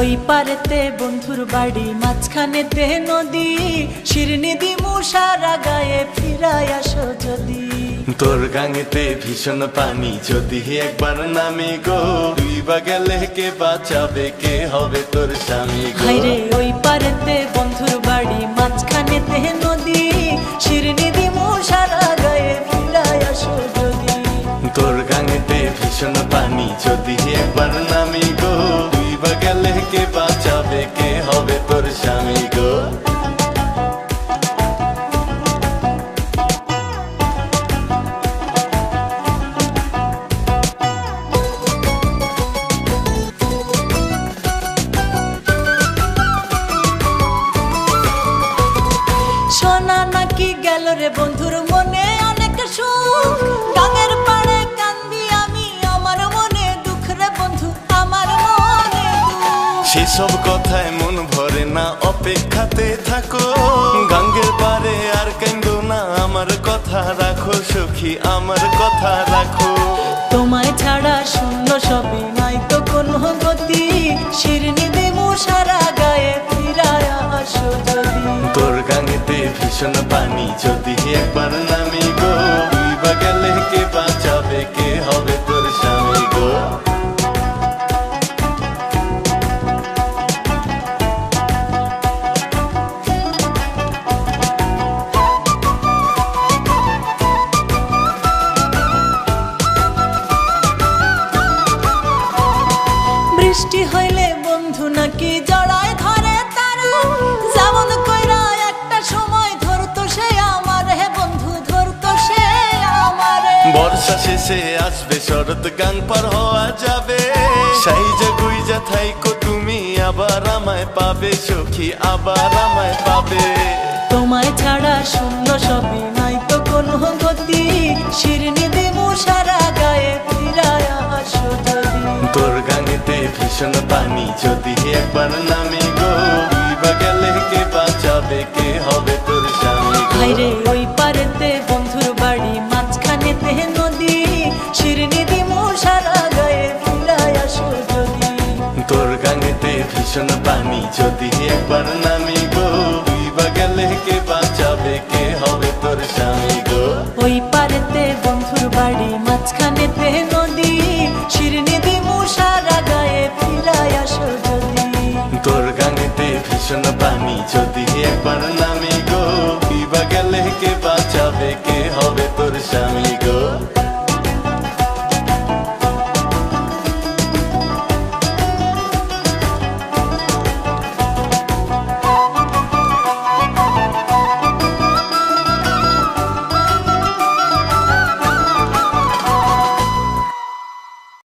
ওই পারেতে বন্ধুর বাড়ি মাঝখানেতে নদী। শিরনি দিমু সারা গায়ে ফিরায় আসো যদি। তোর গাঙেতে ভীষণ পানি যদি একবার নামে গো। তুই বা গেলে কে বাঁচাবে কে হবে তোর স্বামী গো? হাইরে ওই পারেতে বন্ধুর বাড়ি মাঝখানে মাঝখানেতে নদী। শিরনি দিমু সারা গায়ে ফিরায় আসো যদি। তোর গাঙেতে ভীষণ পানি যদি একবার নামে গেল রে বন্ধুর মনে অনেক সুখ। গাঙের পাড়ে কান্দি আমি আমার মনে দুঃখ রে বন্ধু আমার মনে সেসব কথায় মন ভরে না অপেক্ষাতে থাকো। গাঙ্গের পারে আর কেন্দ্র না আমার কথা রাখো সখী আমার কথা রাখো। তোমায় ছাড়া শূন্য সবই নাই তো কোনো গতি ভীষণ পানি যদি একবার নামি গো বা গেলে কে বাঁচাবে, কে হবে তোর স্বামী গো? বৃষ্টি হইলে বন্ধু নাকি জড়ায় বর্ষা শেষে আসবে শরৎ গান পার হওয়া যাবে। সাইজা গুইজা থাইকো তুমি আবার আমায় পাবে সখী আবার আমায় পাবে। তোমায় ছাড়া শূন্য সবই নাই তো কোনো গতি। শিরনি দিমু সারা গায়ে ফিরায় আসো যদি। তোর গাঙেতে ভীষণ পানি যদি একবার নামি গো গেলে কে বাঁচাবে কে হবে তোর স্বামী ভীষণ পানি যদি একবার নামি গো তুই গেলে কে বাঁচাবে কে হবে তোর স্বামী গো? ওই পারেতে বন্ধুর বাড়ি মাঝখানেতে নদী গায়ে ফিরায় আসো যদি। তোর গাঙেতে ভীষণ পানি যদি একবার নামি গো তুই বা গেলে কে বাঁচাবে কে হবে তোর স্বামী